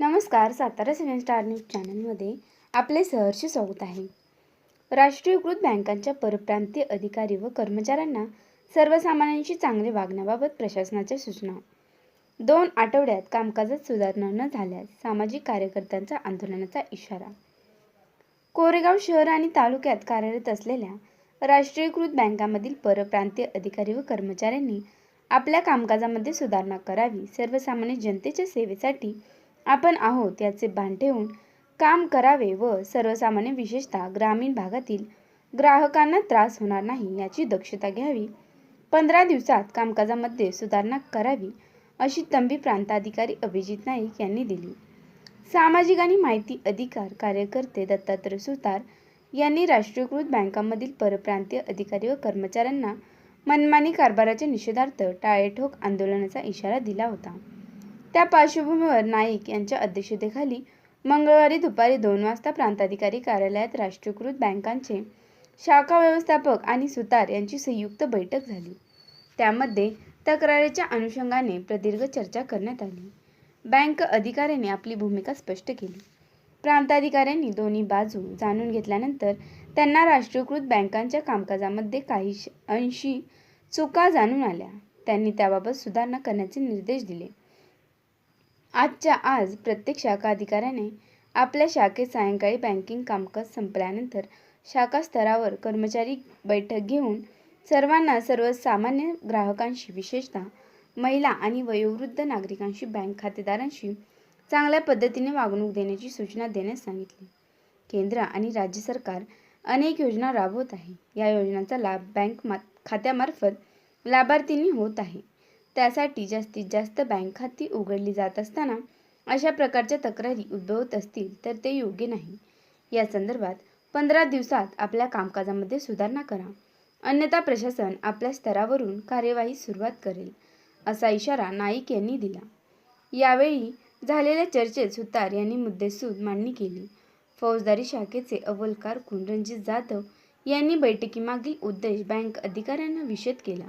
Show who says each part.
Speaker 1: नमस्कार सातारा सेवन star news चॅनलमध्ये आपले सहर्ष स्वागत आहे. राष्ट्रीयकृत बँकांच्या परप्रांतीय अधिकारी व कर्मचाऱ्यांना सर्वसामान्यांशी चांगले वागण्याबाबत प्रशासनाच्या सूचना. दोन आठवड्यात कामकाजात सुधारणा न झाल्यास सामाजिक कार्यकर्त्यांचा आंदोलनाचा इशारा. कोरेगाव शहर आणि तालुक्यात कार्यरत असलेल्या राष्ट्रीयकृत बँकांमधील परप्रांतीय अधिकारी व कर्मचाऱ्यांनी आपल्या कामकाजामध्ये सुधारणा करावी सर्वसामान्य जनतेच्या सेवेसाठी आपण आहोत याचे भान ठेवून काम करावे व सर्वसामान्य विशेषतः ग्रामीण भागातील ग्राहकांना त्रास होणार नाही याची दक्षता घ्यावी. पंधरा दिवसात कामकाजामध्ये सुधारणा करावी अशी तंबी प्रांताधिकारी अभिजित नाईक यांनी दिली. सामाजिक आणि माहिती अधिकार कार्यकर्ते दत्तात्रय सुतार यांनी राष्ट्रीयकृत बँकांमधील परप्रांतीय अधिकारी व कर्मचाऱ्यांना मनमानी कारभाराच्या निषेधार्थ टाळेठोक आंदोलनाचा इशारा दिला होता. त्या पार्श्वभूमीवर नाईक यांच्या अध्यक्षतेखाली मंगळवारी दुपारी दोन वाजता प्रांताधिकारी कार्यालयात राष्ट्रीयकृत बँकांचे शाखा व्यवस्थापक आणि सुतार यांची संयुक्त बैठक झाली. त्यामध्ये तक्रारीच्या अनुषंगाने प्रदीर्घ चर्चा करण्यात आली. बँक अधिकाऱ्यांनी आपली भूमिका स्पष्ट केली. प्रांताधिकाऱ्यांनी दोन्ही बाजू जाणून घेतल्यानंतर त्यांना राष्ट्रीयकृत बँकांच्या कामकाजामध्ये काही अंशी चुका जाणून आल्या. त्यांनी त्याबाबत सुधारणा करण्याचे निर्देश दिले. आजच्या आज प्रत्येक शाखा अधिकाऱ्याने आपल्या शाखेत सायंकाळी बँकिंग कामकाज संपल्यानंतर शाखा स्तरावर कर्मचारी बैठक घेऊन सर्वांना सर्वसामान्य ग्राहकांशी विशेषतः महिला आणि वयोवृद्ध नागरिकांशी बँक खातेदारांशी चांगल्या पद्धतीने वागणूक देण्याची सूचना देण्यास सांगितली. केंद्र आणि राज्य सरकार अनेक योजना राबवत आहे. या योजनांचा लाभ बँक मा खात्यामार्फत लाभार्थींनी होत आहे. त्यासाठी जास्तीत जास्त बँक खाती उघडली जात असताना अशा प्रकारच्या तक्रारी उद्भवत असतील तर ते योग्य नाही. या संदर्भात पंधरा दिवसात आपल्या कामकाजामध्ये सुधारणा करा. अन्यथा प्रशासन आपल्या स्तरावरून कार्यवाही सुरुवात करेल असा इशारा नाईक यांनी दिला. यावेळी झालेल्या चर्चेत सुतार यांनी मुद्देसूद मांडणी केली. फौजदारी शाखेचे अव्वल कारकून रणजित जाधव यांनी बैठकीमागील उद्देश बँक अधिकाऱ्यांना विषद केला.